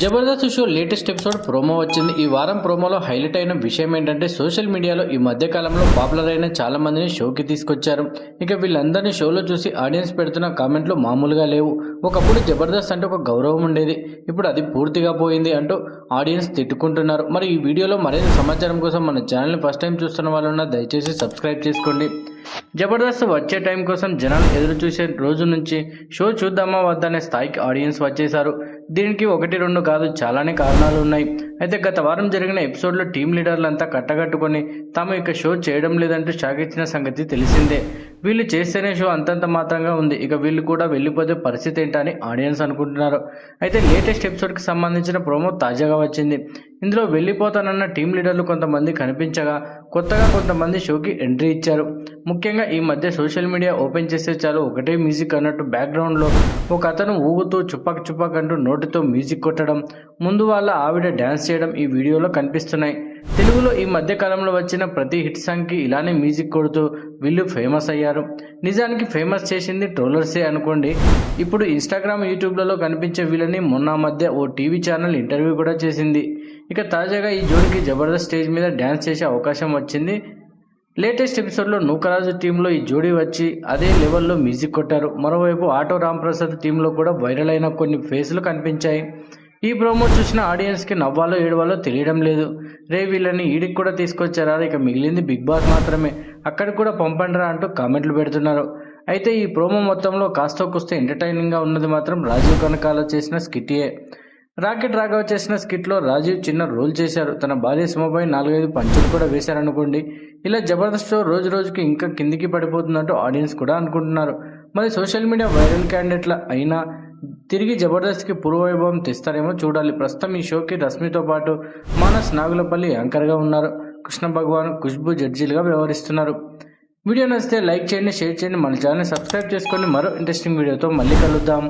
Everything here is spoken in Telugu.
Jabardasth show latest episode promo వచ్చింది. ఈ వారం ప్రోమోలో హైలైట్ అయిన విషయం ఏంటంటే సోషల్ మీడియాలో ఈ మధ్య కాలంలో పాపులర్ అయిన చాలా మందిని షోకి తీసుకొచ్చారు. ఇక వీళ్ళందరినీ షోలో చూసి ఆడియన్స్ పెడుతున్న కామెంట్లు మామూలుగా లేవు. ఒకప్పుడు జబర్దస్త్ అంటే ఒక గౌరవం ఉండేది. ఇప్పుడు అది పూర్తిగా పోయింది అంటూ ఆడియన్స్ తిట్టుకుంటున్నారు. మరి ఈ వీడియోలో మరింత సమాచారం కోసం మన ఛానల్ని ఫస్ట్ టైం చూస్తున్న వాళ్ళున్న దయచేసి సబ్స్క్రైబ్ చేసుకోండి. జబర్దస్త్ వచ్చే టైం కోసం జనాలు ఎదురు చూసే రోజు నుంచి షో చూద్దామా వద్దనే స్థాయికి ఆడియన్స్ వచ్చేశారు. దీనికి ఒకటి రెండు కాదు చాలానే కారణాలు ఉన్నాయి. అయితే గత వారం జరిగిన ఎపిసోడ్లో టీం లీడర్లంతా కట్టగట్టుకొని తాము ఇక షో చేయడం లేదంటూ షాక్ ఇచ్చిన సంగతి తెలిసిందే. వీళ్ళు చేస్తేనే షో అంతంత మాత్రంగా ఉంది. ఇక వీళ్ళు కూడా వెళ్ళిపోతే పరిస్థితి ఏంటని ఆడియన్స్ అనుకుంటున్నారు. అయితే లేటెస్ట్ ఎపిసోడ్కి సంబంధించిన ప్రోమో తాజాగా వచ్చింది. ఇందులో వెళ్ళిపోతానన్న టీం లీడర్లు కొంతమంది కనిపించగా కొత్తగా కొంతమంది షోకి ఎంట్రీ ఇచ్చారు. ముఖ్యంగా ఈ మధ్య సోషల్ మీడియా ఓపెన్ చేస్తే చాలు ఒకటే మ్యూజిక్ అన్నట్టు బ్యాక్గ్రౌండ్లో ఒక అతను ఊగుతూ చుప్పక్ చుప్పక్ అంటూ నోటితో మ్యూజిక్ కొట్టడం ముందు వాళ్ళ ఆవిడ డ్యాన్స్ చేయడం ఈ వీడియోలో కనిపిస్తున్నాయి. తెలుగులో ఈ మధ్య కాలంలో వచ్చిన ప్రతి హిట్ సాంగ్కి ఇలానే మ్యూజిక్ కొడుతూ వీళ్ళు ఫేమస్ అయ్యారు. నిజానికి ఫేమస్ చేసింది ట్రోలర్సే అనుకోండి. ఇప్పుడు ఇన్స్టాగ్రామ్ యూట్యూబ్లలో కనిపించే వీళ్ళని మొన్న మధ్య ఓ టీవీ ఛానల్ ఇంటర్వ్యూ కూడా చేసింది. ఇక తాజాగా ఈ జోడికి జబర్దస్త్ స్టేజ్ మీద డ్యాన్స్ చేసే అవకాశం వచ్చింది. లేటెస్ట్ ఎపిసోడ్లో నూకరాజు టీంలో ఈ జోడీ వచ్చి అదే లెవెల్లో మ్యూజిక్ కొట్టారు. మరోవైపు ఆటో రాంప్రసాద్ టీంలో కూడా వైరల్ అయిన కొన్ని ఫేస్లు కనిపించాయి. ఈ ప్రోమో చూసిన ఆడియన్స్కి నవ్వాలో ఏడవాలో తెలియడం లేదు. రే వీళ్ళని ఈడికి కూడా తీసుకొచ్చారా? ఇక మిగిలింది బిగ్ బాస్ మాత్రమే. అక్కడికి కూడా పంపండిరా అంటూ కామెంట్లు పెడుతున్నారు. అయితే ఈ ప్రోమో మొత్తంలో కాస్తో కుస్తే ఎంటర్టైనింగ్గా ఉన్నది మాత్రం రాజీవ్ కనకాల చేసిన స్కిటియే. రాకెట్ రాఘవ చేసిన స్కిట్లో రాజీవ్ చిన్న రోల్ చేశారు. తన భార్య సుమపై నాలుగైదు పంచులు కూడా వేశారనుకోండి. ఇలా జబర్దస్త్ షో రోజు రోజుకి ఇంకా కిందికి పడిపోతున్నట్టు ఆడియన్స్ కూడా అనుకుంటున్నారు. మరి సోషల్ మీడియా వైరల్ క్యాండిడేట్ల అయినా తిరిగి జబర్దస్త్కి పూర్వవైభవం తెస్తారేమో చూడాలి. ప్రస్తుతం ఈ షోకి రశ్మితో పాటు మానస్ నాగులపల్లి యాంకర్గా ఉన్నారు. కృష్ణ భగవాన్ ఖుష్బు జడ్జీలుగా వ్యవహరిస్తున్నారు. వీడియో నచ్చితే లైక్ చేయండి షేర్ చేయండి. మన ఛానల్ సబ్స్క్రైబ్ చేసుకోండి మరో ఇంట్రెస్టింగ్ వీడియోతో మళ్ళీ కలుద్దాం.